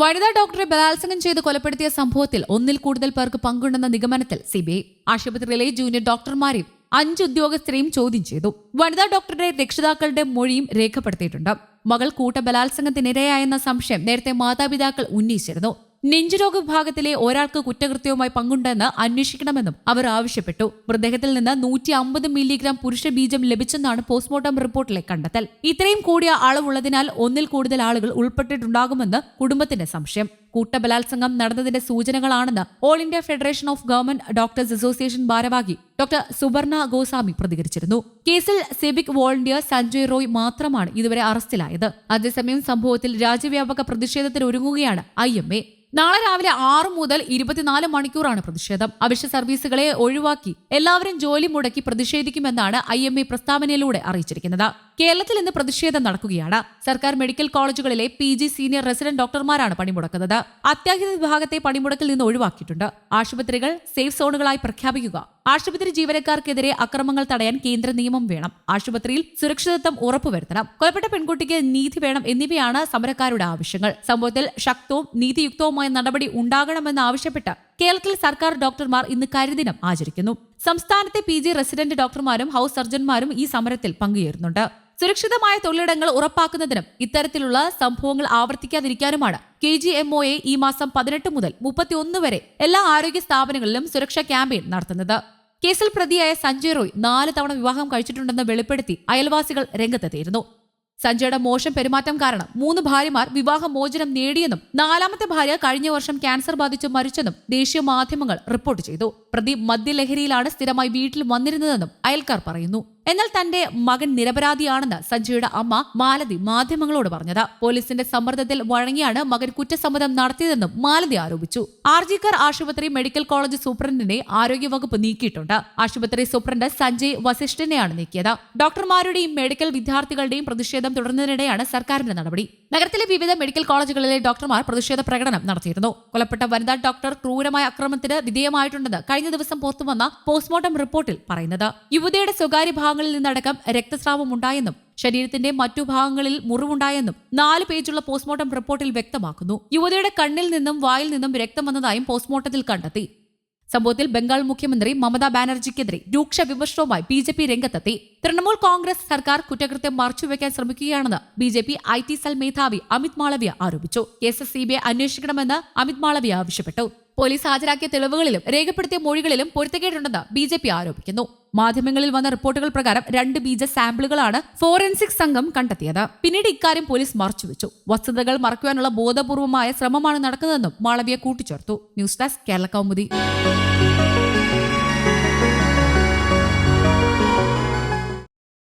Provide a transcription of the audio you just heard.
വനിതാ ഡോക്ടറെ ബലാത്സംഗം ചെയ്ത് കൊലപ്പെടുത്തിയ സംഭവത്തിൽ ഒന്നിൽ കൂടുതൽ പേർക്ക് പങ്കുണ്ടെന്ന നിഗമനത്തിൽ സിബിഐ ആശുപത്രിയിലെ ജൂനിയർ ഡോക്ടർമാരെയും അഞ്ച് ഉദ്യോഗസ്ഥരെയും ചോദ്യം ചെയ്തു. വനിതാ ഡോക്ടറുടെ രക്ഷിതാക്കളുടെ മൊഴിയും രേഖപ്പെടുത്തിയിട്ടുണ്ട്. മകൾ കൂട്ട ബലാത്സംഗത്തിനിരയായെന്ന സംശയം നേരത്തെ മാതാപിതാക്കൾ ഉന്നയിച്ചിരുന്നു. നെഞ്ചുരോഗ വിഭാഗത്തിലെ ഒരാൾക്ക് കുറ്റകൃത്യവുമായി പങ്കുണ്ടെന്ന് അന്വേഷിക്കണമെന്നും അവർ ആവശ്യപ്പെട്ടു. മൃതദേഹത്തിൽ നിന്ന് നൂറ്റി അമ്പത് മില്ലിഗ്രാം പുരുഷ ബീജം ലഭിച്ചെന്നാണ് പോസ്റ്റ്മോർട്ടം റിപ്പോർട്ടിലെ കണ്ടെത്തൽ. ഇത്രയും കൂടിയ അളവുള്ളതിനാൽ ഒന്നിൽ കൂടുതൽ ആളുകൾ ഉൾപ്പെട്ടിട്ടുണ്ടാകുമെന്ന് കുടുംബത്തിന്റെ സംശയം. കൂട്ടബലാത്സംഗം നടന്നതിന്റെ സൂചനകളാണെന്ന് all India federation of government doctors association ഭാരവാഹി ഡോക്ടർ സുബർണ ഗോസ്വാമി പ്രതികരിച്ചിരുന്നു. കേസിൽ സിവിക് വോളണ്ടിയർ സഞ്ജയ് റോയ് മാത്രമാണ് ഇതുവരെ അറസ്റ്റിലായത്. അതേസമയം സംഭവത്തിൽ രാജ്യവ്യാപക പ്രതിഷേധത്തിന് ഒരുങ്ങുകയാണ് ഐ എം എ. നാളെ രാവിലെ ആറ് മുതൽ ഇരുപത്തിനാല് മണിക്കൂറാണ് പ്രതിഷേധം. അവശ്യ സർവീസുകളെ ഒഴിവാക്കി എല്ലാവരും ജോലി മുടക്കി പ്രതിഷേധിക്കുമെന്നാണ് ഐ എം എ പ്രസ്താവനയിലൂടെ അറിയിച്ചിരിക്കുന്നത്. കേരളത്തിൽ ഇന്ന് പ്രതിഷേധം നടക്കുകയാണ്. സർക്കാർ മെഡിക്കൽ കോളേജുകളിലെ പി ജി സീനിയർ റെസിഡന്റ് ഡോക്ടർമാരാണ് പണിമുടക്കുന്നത്. അത്യാഹിത വിഭാഗത്തെ പണിമുടക്കിൽ നിന്ന് ഒഴിവാക്കിയിട്ടുണ്ട്. ആശുപത്രികൾ സേഫ് സോണുകളായി പ്രഖ്യാപിക്കുക. ആശുപത്രി ജീവനക്കാർക്കെതിരെ അക്രമങ്ങൾ തടയാൻ കേന്ദ്ര നിയമം വേണം. ആശുപത്രിയിൽ സുരക്ഷിതത്വം ഉറപ്പുവരുത്തണം. കൊലപ്പെട്ട പെൺകുട്ടിക്ക് നീതി വേണം എന്നിവയാണ് സമരക്കാരുടെ ആവശ്യങ്ങൾ. സംഭവത്തിൽ ശക്തവും നീതിയുക്തവുമായ നടപടി ഉണ്ടാകണമെന്ന് ആവശ്യപ്പെട്ട് കേരളത്തിൽ സർക്കാർ ഡോക്ടർമാർ ഇന്ന് കരിദിനം ആചരിക്കുന്നു. സംസ്ഥാനത്തെ പി ജി റെസിഡന്റ് ഡോക്ടർമാരും ഹൌസ് സർജന്മാരും ഈ സമരത്തിൽ പങ്കുചേരുന്നുണ്ട്. സുരക്ഷിതമായ തൊഴിലിടങ്ങൾ ഉറപ്പാക്കുന്നതിനും ഇത്തരത്തിലുള്ള സംഭവങ്ങൾ ആവർത്തിക്കാതിരിക്കാനുമാണ് K G M O A ഈ മാസം പതിനെട്ട് മുതൽ മുപ്പത്തിയൊന്ന് വരെ എല്ലാ ആരോഗ്യ സ്ഥാപനങ്ങളിലും സുരക്ഷാ ക്യാമ്പയിൻ നടത്തുന്നത്. കേസിൽ പ്രതിയായ സഞ്ജയ് റോയ് നാല് തവണ വിവാഹം കഴിച്ചിട്ടുണ്ടെന്ന് വെളിപ്പെടുത്തി അയൽവാസികൾ രംഗത്തെത്തിയിരുന്നു. സഞ്ജയുടെ മോശം പെരുമാറ്റം കാരണം മൂന്ന് ഭാര്യമാർ വിവാഹമോചനം നേടിയെന്നും നാലാമത്തെ ഭാര്യ കഴിഞ്ഞ വർഷം ക്യാൻസർ ബാധിച്ച് മരിച്ചെന്നും ദേശീയ മാധ്യമങ്ങൾ റിപ്പോർട്ട് ചെയ്തു. പ്രതി മദ്യലഹരിയിലാണ് സ്ഥിരമായി വീട്ടിൽ വന്നിരുന്നതെന്നും അയൽക്കാർ പറയുന്നു. എന്നാൽ തന്റെ മകൻ നിരപരാധിയാണെന്ന് സഞ്ജയുടെ അമ്മ മാലതി മാധ്യമങ്ങളോട് പറഞ്ഞത്. പോലീസിന്റെ സമ്മർദ്ദത്തിൽ വഴങ്ങിയാണ് മകൻ കുറ്റസമ്മതം നടത്തിയതെന്നും മാലതി ആരോപിച്ചു. ആർജിക്കർ ആശുപത്രി മെഡിക്കൽ കോളേജ് സൂപ്രണ്ടിനെ ആരോഗ്യവകുപ്പ് നീക്കിയിട്ടുണ്ട്. ആശുപത്രി സൂപ്രണ്ട് സഞ്ജയ് വസിഷ്ഠനെയാണ് നീക്കിയത്. ഡോക്ടർമാരുടെയും മെഡിക്കൽ വിദ്യാർത്ഥികളുടെയും പ്രതിഷേധം തുടർന്നതിനിടെയാണ് സർക്കാരിന്റെ നടപടി. നഗരത്തിലെ വിവിധ മെഡിക്കൽ കോളേജുകളിലെ ഡോക്ടർമാർ പ്രതിഷേധ പ്രകടനം നടത്തിയിരുന്നു. കൊലപ്പെട്ട വനിതാ ഡോക്ടർ ക്രൂരമായ അക്രമത്തിന് വിധേയമായിട്ടുണ്ടെന്ന് കഴിഞ്ഞ ദിവസം പുറത്തുവന്ന പോസ്റ്റ്മോർട്ടം റിപ്പോർട്ടിൽ പറയുന്നത് യുവതിയുടെ സ്വകാര്യ ഭാഗങ്ങളിൽ നിന്നടക്കം രക്തസ്രാവം ഉണ്ടായെന്നും ശരീരത്തിന്റെ മറ്റു ഭാഗങ്ങളിൽ മുറിവുണ്ടായെന്നും നാല് പേജുള്ള പോസ്റ്റ്മോർട്ടം റിപ്പോർട്ടിൽ വ്യക്തമാക്കുന്നു. യുവതിയുടെ കണ്ണിൽ നിന്നും വായിൽ നിന്നും രക്തം വന്നതായും പോസ്റ്റ്മോർട്ടത്തിൽ കണ്ടെത്തി. സംഭവത്തിൽ ബംഗാൾ മുഖ്യമന്ത്രി മമതാ ബാനർജിക്കെതിരെ രൂക്ഷ വിമർശനവുമായി ബി ജെ പി രംഗത്തെത്തി. തൃണമൂൽ കോൺഗ്രസ് സർക്കാർ കുറ്റകൃത്യം മറച്ചുവെക്കാൻ ശ്രമിക്കുകയാണെന്ന് B J P I T cell മേധാവി അമിത് മാളവ്യ ആരോപിച്ചു. കേസ് സി ബി ഐ അന്വേഷിക്കണമെന്ന് അമിത് മാളവ്യ ആവശ്യപ്പെട്ടു. പോലീസ് ഹാജരാക്കിയ തെളിവുകളിലും രേഖപ്പെടുത്തിയ മൊഴികളിലും പൊരുത്തക്കേടുണ്ടെന്ന് ബി ജെ പി ആരോപിക്കുന്നു. മാധ്യമങ്ങളിൽ വന്ന റിപ്പോർട്ടുകൾ പ്രകാരം രണ്ട് ബീജ സാമ്പിളുകളാണ് ഫോറൻസിക് സംഘം കണ്ടെത്തിയത്. പിന്നീട് ഇക്കാര്യം പോലീസ് മറച്ചുവെച്ചു. വസ്തുതകൾ മറയ്ക്കുവാനുള്ള ബോധപൂർവമായ ശ്രമമാണ് നടക്കുന്നതെന്നും മാളവ്യ കൂട്ടിച്ചേർത്തു. News desk Kerala Kaumudi.